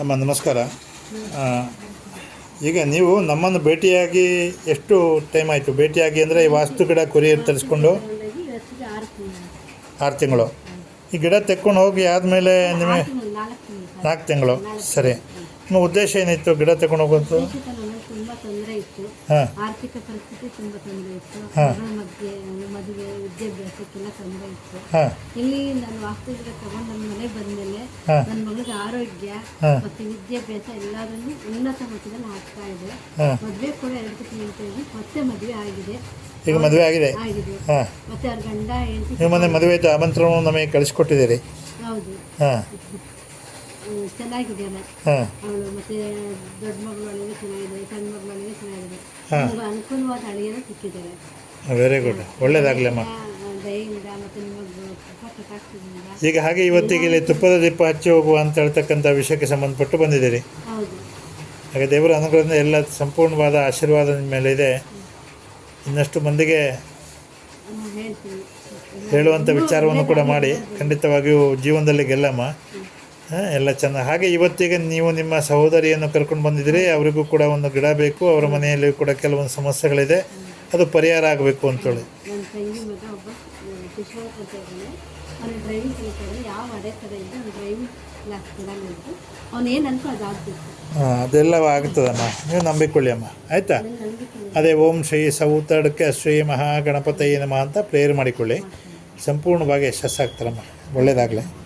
ಅಮ್ಮ, ನಮಸ್ಕಾರ. ಈಗ ನೀವು ನಮ್ಮನ್ನು ಭೇಟಿಯಾಗಿ ಎಷ್ಟು ಟೈಮ್ ಆಯಿತು? ಭೇಟಿಯಾಗಿ ಅಂದರೆ ಈ ವಾಸ್ತು ಗಿಡ ಕೊರಿಯರ್ ತರಿಸ್ಕೊಂಡು ಆರು ತಿಂಗಳು. ಈ ಗಿಡ ತೆಕ್ಕೊಂಡು ಹೋಗಿ ಆದಮೇಲೆ ನಿಮಗೆ ನಾಲ್ಕು ತಿಂಗಳು. ಸರಿ. ನಿಮ್ಮ ಉದ್ದೇಶ ಏನಿತ್ತು ಗಿಡ ತೆಕ್ಕೊಂಡು ಹೋಗೋದು ತುಂಬ ತೊಂದರೆ ಇತ್ತು. ಆರ್ಥಿಕ ಪರಿಸ್ಥಿತಿ ತುಂಬಾ ತೊಂದರೆ ಇತ್ತು. ಮಧ್ಯೆ ಮದುವೆ ವಿದ್ಯಾಭ್ಯಾಸಕ್ಕೆಲ್ಲ ತೊಂದರೆ ಇತ್ತು. ಇಲ್ಲಿ ನಾನು ವಾಸ್ತವ್ಯ ತಗೊಂಡು ನನ್ನ ಮನೆಗೆ ಬಂದ್ಮೇಲೆ ನನ್ನ ಮಗಳಿಗೆ ಆರೋಗ್ಯ ಮತ್ತೆ ವಿದ್ಯಾಭ್ಯಾಸ ಎಲ್ಲದನ್ನು ಉನ್ನತ ಮಟ್ಟದಲ್ಲಿ ಆಗ್ತಾ ಇದೆ. ಮದುವೆ ಕೂಡ ಎರಡು ತಿಂಗಳು ಮತ್ತೆ ಮದುವೆ ಆಗಿದೆ. ಈಗ ಮದುವೆ ಆಗಿದೆ? ಮತ್ತೆ ಅವ್ರ ಗಂಡ ಹೆಂಡತಿ ಮದುವೆ ಆಮಂತ್ರಣವನ್ನು ನಮಗೆ ಕಳಿಸ್ಕೊಟ್ಟಿದ್ದೀರಿ. ಹೌದು. ಹಾಂ. ಹಾಂ. ಅವಳು ಮತ್ತೆ ದೊಡ್ಡ ಮಗಳು ಅಳಿಗೆ ಚೆನ್ನಾಗಿದೆ ಸಣ್ಣ ಮಗಳು ಅಳಿಗೆ ಚೆನ್ನಾಗಿದೆ. ಹಾ. ನಮ್ಗೆ ಅನುಕೂಲವಾದ ಅಳಿಗೆನ ಸಿಕ್ಕಿದ್ದಾರೆ ವೆರಿ ಗುಡ್ ಒಳ್ಳೇದಾಗ್ಲಮ್ಮ. ಆ, ದಯೆಯಿಂದ ಮತ್ತೆ ನಿಮಗೆ ಕೃಪಾ ಕಟಾಕ್ಷದಿಂದ ಈಗ ಹಾಗೆ ಇವತ್ತಿಗೆ ಇಲ್ಲಿ ತುಪ್ಪದ ದೀಪ ಹಚ್ಚಿ ಹೋಗುವ ಅಂತ ಹೇಳ್ತಕ್ಕಂಥ ವಿಷಯಕ್ಕೆ ಸಂಬಂಧಪಟ್ಟು ಬಂದಿದ್ದೀರಿ. ಹೌದು. ಹಾಗೆ ದೇವರ ಅನುಗ್ರಹದಿಂದ ಎಲ್ಲ ಸಂಪೂರ್ಣವಾದ ಆಶೀರ್ವಾದ ನಿಮ್ಮ ಮೇಲೆ ಇದೆ. ಇನ್ನಷ್ಟು ಮಂದಿಗೆ ನಾನು ಹೇಳ್ತೀನಿ. ಹೇಳುವಂಥ ವಿಚಾರವನ್ನು ಕೂಡ ಮಾಡಿ. ಖಂಡಿತವಾಗಿಯೂ ಜೀವನದಲ್ಲಿ ಗೆಲ್ಲಮ್ಮ. ಎಲ್ಲ ಚೆನ್ನ. ಹಾಗೆ ಇವತ್ತಿಗೆ ನೀವು ನಿಮ್ಮ ಸಹೋದರಿಯನ್ನು ಕರ್ಕೊಂಡು ಬಂದಿದ್ದೀರಿ. ಅವರಿಗೂ ಕೂಡ ಒಂದು ಗಿಡ ಬೇಕು. ಅವರ ಮನೆಯಲ್ಲಿ ಕೂಡ ಕೆಲವೊಂದು ಸಮಸ್ಯೆಗಳಿದೆ. ಅದು ಪರಿಹಾರ ಆಗಬೇಕು ಅಂತೇಳಿ. ಅದೆಲ್ಲ ಆಗ್ತದಮ್ಮ. ನೀವು ನಂಬಿಕೊಳ್ಳಿ ಅಮ್ಮ. ಆಯಿತಾ? ಅದೇ ಓಂ ಶ್ರೀ ಸೌತಡಕ್ಕೆ ಶ್ರೀ ಮಹಾಗಣಪತಯ್ಯ ನಮಃ ಅಂತ ಪ್ರೇಯರ್ ಮಾಡಿಕೊಳ್ಳಿ. ಸಂಪೂರ್ಣವಾಗಿ ಯಶಸ್ಸಾಗ್ತಾರಮ್ಮ ಒಳ್ಳೆಯದಾಗಲಿ